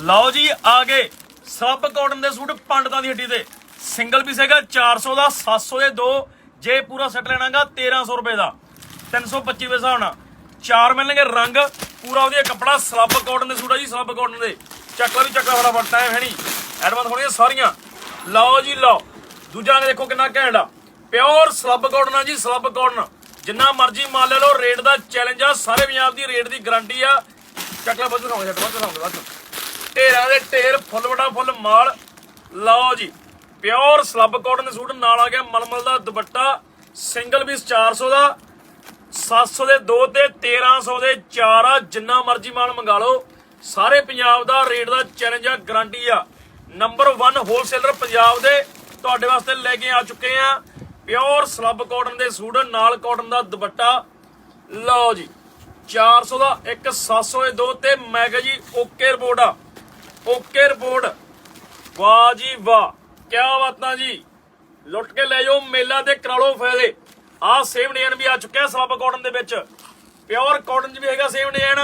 ਲਓ ਜੀ ਆ ਗਏ ਸਭ ਕਾਟਨ ਦੇ ਸੂਟ ਪੰਡਤਾਂ ਦੀ ਹੱਡੀ ਤੇ। ਸਿੰਗਲ ਪੀਸ ਹੈਗਾ 400 ਦਾ 700 ਦੇ ਦੋ। ਜੇ ਪੂਰਾ ਸੈੱਟ ਲੈਣਾਗਾ 1300 ਰੁਪਏ ਦਾ। 325 ਦੇ ਹਿਸਾਬ ਨਾਲ ਚਾਰ ਮਿਲਣਗੇ ਰੰਗ, ਪੂਰਾ ਵਧੀਆ ਕੱਪੜਾ ਸਲੱਬ ਕਾਟਨ ਦੇ ਸੂਟ ਆ ਜੀ ਸਲੱਬ ਕਾਟਨ ਦੇ। ਚੱਕਲਾ ਵੀ ਚੱਕਲਾ ਫਟਾਫਟ ਟਾਈਮ ਹੈ ਨਹੀਂ ਐਡਵਾਂਸ ਹੋਣੀਆਂ ਸਾਰੀਆਂ। ਲਓ ਜੀ, ਲਓ। ਦੂਜਾ ਰੰਗ ਦੇਖੋ ਕਿੰਨਾ ਘੈਂਟ ਆ। ਪਿਓਰ ਸਲੱਬ ਕਾਟਨ ਆ ਜੀ ਸਲੱਬ ਕਾਟਨ ਜਿੰਨਾ ਮਰਜ਼ੀ ਮਾਲ ਲੈ ਲਓ, ਰੇਟ ਦਾ ਚੈਲੰਜ ਆ। ਸਾਰੇ ਪੰਜਾਬ ਦੀ ਰੇਟ ਦੀ ਗਾਰੰਟੀ ਆ। ਚੱਕਲਾ ਵੱਧ ਦਿਖਾਉਂਦੇ ਵੱਧ ਦਿਖਾਉਂਦੇ ਵੱਧ ਢੇਰਾਂ ਦੇ ਢੇਰ ਫੁੱਲ ਵਟਾ ਫੁੱਲ, ਮਾਲ। ਲਓ ਜੀ, ਪਿਓਰ ਸਲੱਬ ਕਾਟਨ ਸੂਟ, ਨਾਲ ਆ ਗਿਆ ਮਲਮਲ ਦਾ ਦੁਪੱਟਾ, ਸਿੰਗਲ ਪੀਸ 400 ਦਾ 700 ਦੇ 2 ਤੇ 1300 ਦੇ 4 ਆ, ਜਿੰਨਾ ਮਰਜ਼ੀ ਮਾਲ ਮੰਗਾ ਲਓ। ਸਾਰੇ ਪੰਜਾਬ ਦਾ ਰੇਟ ਦਾ ਚੈਲੰਜ ਆ ਗਾਰੰਟੀ ਆ। ਨੰਬਰ 1 ਹੋਲਸੇਲਰ ਪੰਜਾਬ ਦੇ ਤੁਹਾਡੇ ਵਾਸਤੇ ਲੈ ਕੇ ਆ ਚੁੱਕੇ ਆ। ਪਿਓਰ ਸਲੱਬ ਕਾਟਨ ਦੇ ਸੂਟ, ਨਾਲ ਕਾਟਨ ਦਾ ਦੁਪੱਟਾ। ਲਓ ਜੀ 400 ਦਾ, ਇੱਕ 700 ਦੇ 2 ਤੇ ਮੈਂ ਕਿਹਾ ਜੀ ਓਕੇ ਰਿਪੋਰਟ ਆ। Okay report. ਵਾਹ ਜੀ ਵਾਹ। ਕੀ ਬਾਤਾਂ ਜੀ। ਲੁੱਟ ਕੇ ਲੈ ਜਾਓ, ਮੇਲਾ ਤੇ ਕਰਾ ਲਓ ਫਾਇਦੇ। ਆਹ ਸੇਮ ਡਿਜ਼ਾਈਨ ਵੀ ਆ ਚੁੱਕਿਆ ਸਲੱਬ ਕਾਟਨ ਦੇ ਵਿੱਚ। ਪਿਓਰ ਕਾਟਨ 'ਚ ਵੀ ਹੈਗਾ ਸੇਮ ਡਿਜ਼ਾਈਨ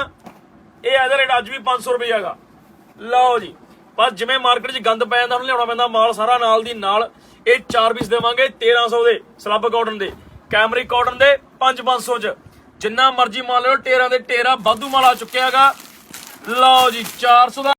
ਇਹ ਇਹਦਾ ਰੇਟ ਅੱਜ ਵੀ 500 ਰੁਪਏ ਹੈਗਾ। ਲਓ ਜੀ, ਬਸ ਜਿਵੇਂ ਮਾਰਕੀਟ 'ਚ ਗੰਦ ਪੈ ਜਾਂਦਾ, ਉਹਨੂੰ ਲਿਆਉਣਾ ਪੈਂਦਾ ਮਾਲ ਸਾਰਾ ਨਾਲ ਦੀ ਨਾਲ। ਇਹ 4 ਪੀਸ ਦੇਵਾਂਗੇ 1300 ਦੇ ਸਲੱਬ ਕਾਟਨ ਦੇ। ਕੈਮਰੀ ਕਾਟਨ ਦੇ 5-500 'ਚ। ਜਿੰਨਾ ਮਰਜ਼ੀ ਮਾਲ ਲਓ ਟੇਰਾਂ ਦੇ ਟੇਰਾ ਵਾਧੂ ਮਾਲ ਆ ਚੁੱਕਿਆ ਹੈਗਾ। ਲਓ ਜੀ 400 ਦਾ